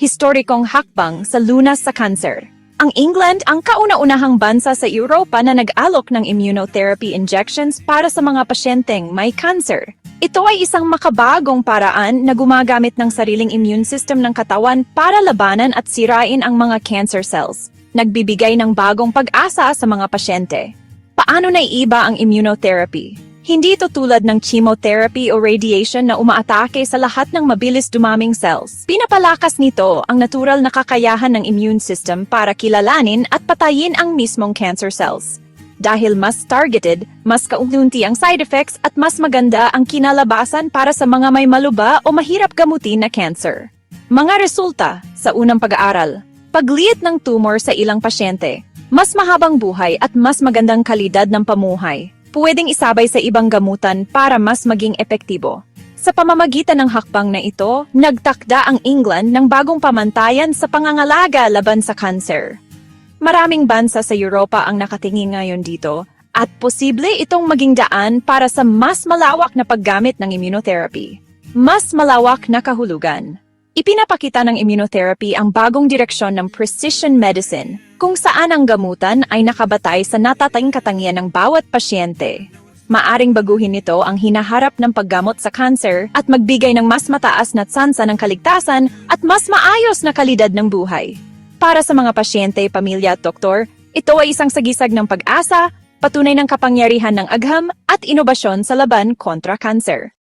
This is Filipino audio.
Historikong hakbang sa lunas sa kanser. Ang England ang kauna-unahang bansa sa Europa na nag-alok ng immunotherapy injections para sa mga pasyenteng may cancer. Ito ay isang makabagong paraan na gumagamit ng sariling immune system ng katawan para labanan at sirain ang mga cancer cells. Nagbibigay ng bagong pag-asa sa mga pasyente. Paano naiiba ang immunotherapy? Hindi ito tulad ng chemotherapy o radiation na umaatake sa lahat ng mabilis dumaming cells. Pinapalakas nito ang natural na kakayahan ng immune system para kilalanin at patayin ang mismong cancer cells. Dahil mas targeted, mas kaunti ang side effects at mas maganda ang kinalabasan para sa mga may maluba o mahirap gamutin na cancer. Mga resulta sa unang pag-aaral. Pagliit ng tumor sa ilang pasyente. Mas mahabang buhay at mas magandang kalidad ng pamuhay. Pwedeng isabay sa ibang gamutan para mas maging epektibo. Sa pamamagitan ng hakbang na ito, nagtakda ang England ng bagong pamantayan sa pangangalaga laban sa cancer. Maraming bansa sa Europa ang nakatingin ngayon dito at posible itong maging daan para sa mas malawak na paggamit ng immunotherapy. Mas malawak na kahulugan. Ipinapakita ng immunotherapy ang bagong direksyon ng precision medicine kung saan ang gamutan ay nakabatay sa natatayang katangian ng bawat pasyente. Maaring baguhin nito ang hinaharap ng paggamot sa cancer at magbigay ng mas mataas na tsansa ng kaligtasan at mas maayos na kalidad ng buhay. Para sa mga pasyente, pamilya at doktor, ito ay isang sagisag ng pag-asa, patunay ng kapangyarihan ng agham at inobasyon sa laban kontra cancer.